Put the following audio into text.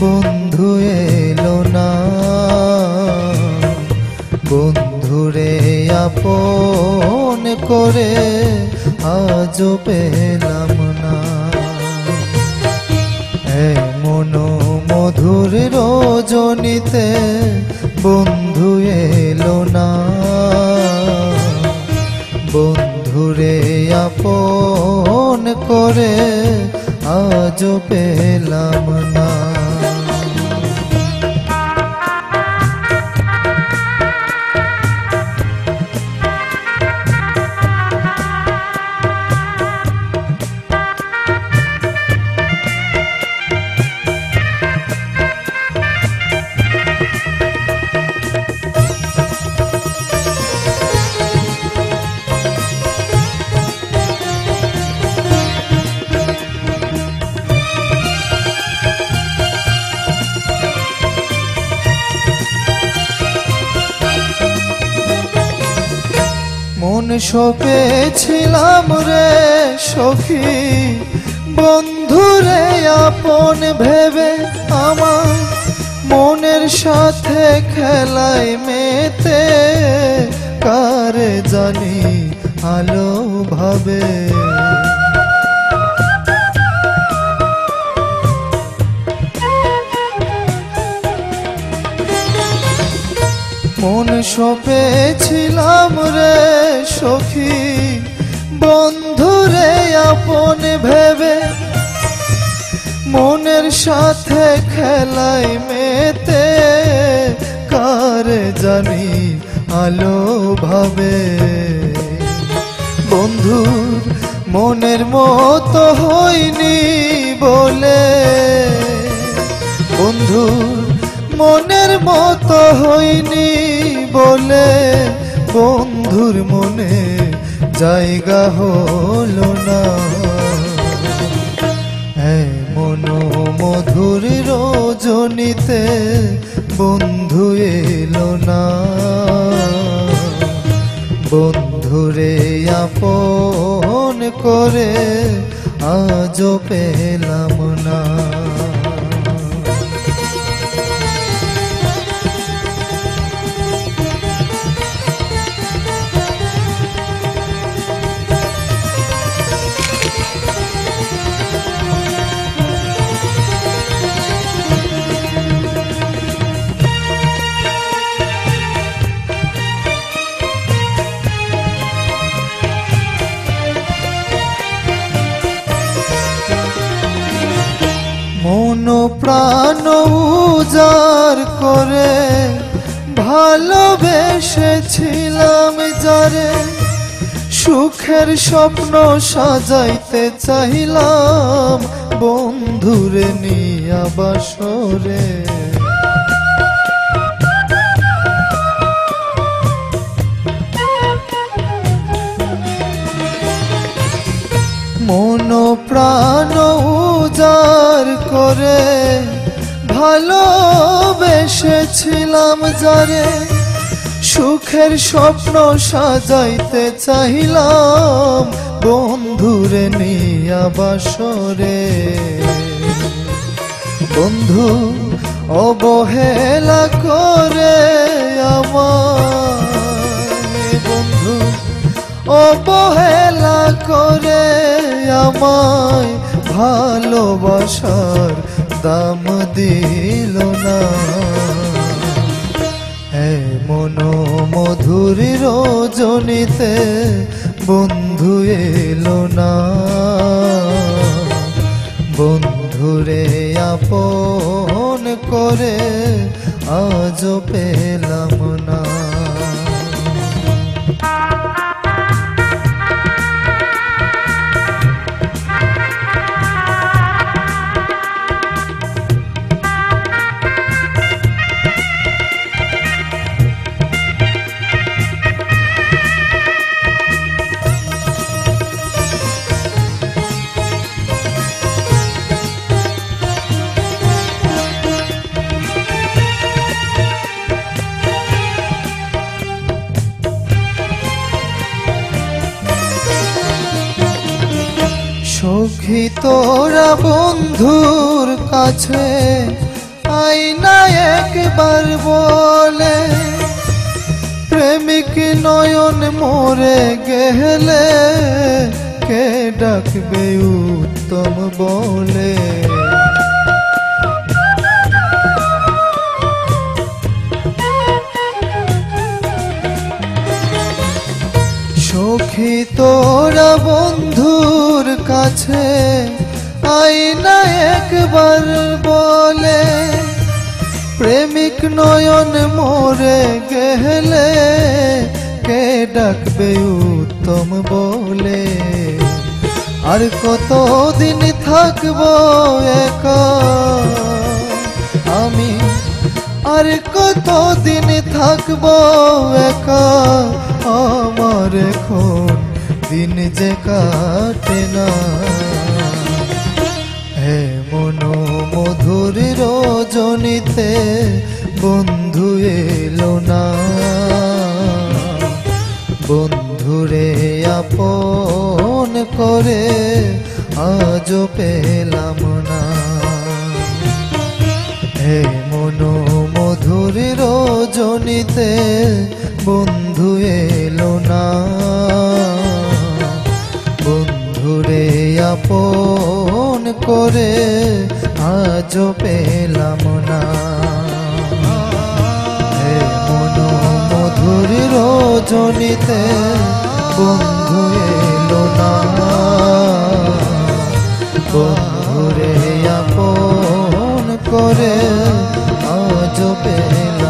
বন্ধু এলো না। বন্ধুরে আপন করে আজও পেলাম না। এমন মধুর রজনীতে বন্ধু এলো না। বন্ধুরে আপন করে আজও পেলাম না সপেছিলাম রে সখী। বন্ধুরে আপন ভেবে আমার মনের সাথে খেলায় মেতে। কারে জানি আলো ভাবে? সপেছিলাম রে সখী। বন্ধুরে আপন ভেবে মনের সাথে খেলাই মেতে, কার জানি আলো ভাবে। বন্ধু, মনের মতো হইনি বলে। বন্ধু মনের মতো হইনি বলে বন্ধুর মনে জায়গা হলো না। মন মধুর রজনীতে বন্ধু এলো না। বন্ধুরে আপন করে আজও পেলাম না। প্রাণ উজার করে ভালোবেসেছিলাম যারে সুখের স্বপ্ন সাজাইতে চাইলাম বন্ধুরে নিয়া বাসরে। মন প্রাণ উজার করে ভালোবেসেছিলাম যারে, সুখের স্বপ্ন সাজাইতে চাইলাম বন্ধুরে নিয়া বাসরে। বন্ধু, অবহেলা করে আমার বন্ধু, অবহেলা করে আমায়। ভালোবাসার দাম দিল না। মন মধুর রজনীতে বন্ধু এলো না। বন্ধুরে আপন করে আজও পেলাম না। সখী তোরা বন্ধুর কাছে আইনা একবার বলে, প্রেমিক নয়ন মোরে গেলে কে ডাকবে উত্তম বলে? তোরা বন্ধুর কাছে আইনা একবার বলে, প্রেমিক নয়ন মোরে গেলে কে ডাকবে উত্তম বলে? আর কতদিন থাকব একা? আমি আর কতদিন থাকব একা? আমার এখন দিন যে কাটে না। হে মনো মধুর রজনীতে বন্ধু এলো না। বন্ধুরে আপন করে আজও পেলাম না। হে মনো মধুর রজনীতে বন্ধু এলো না। আপন করে আজও পেলাম না। মধুর রজনীতে বন্ধু এলো না। বন্ধুরে আপন করে আজ পেলাম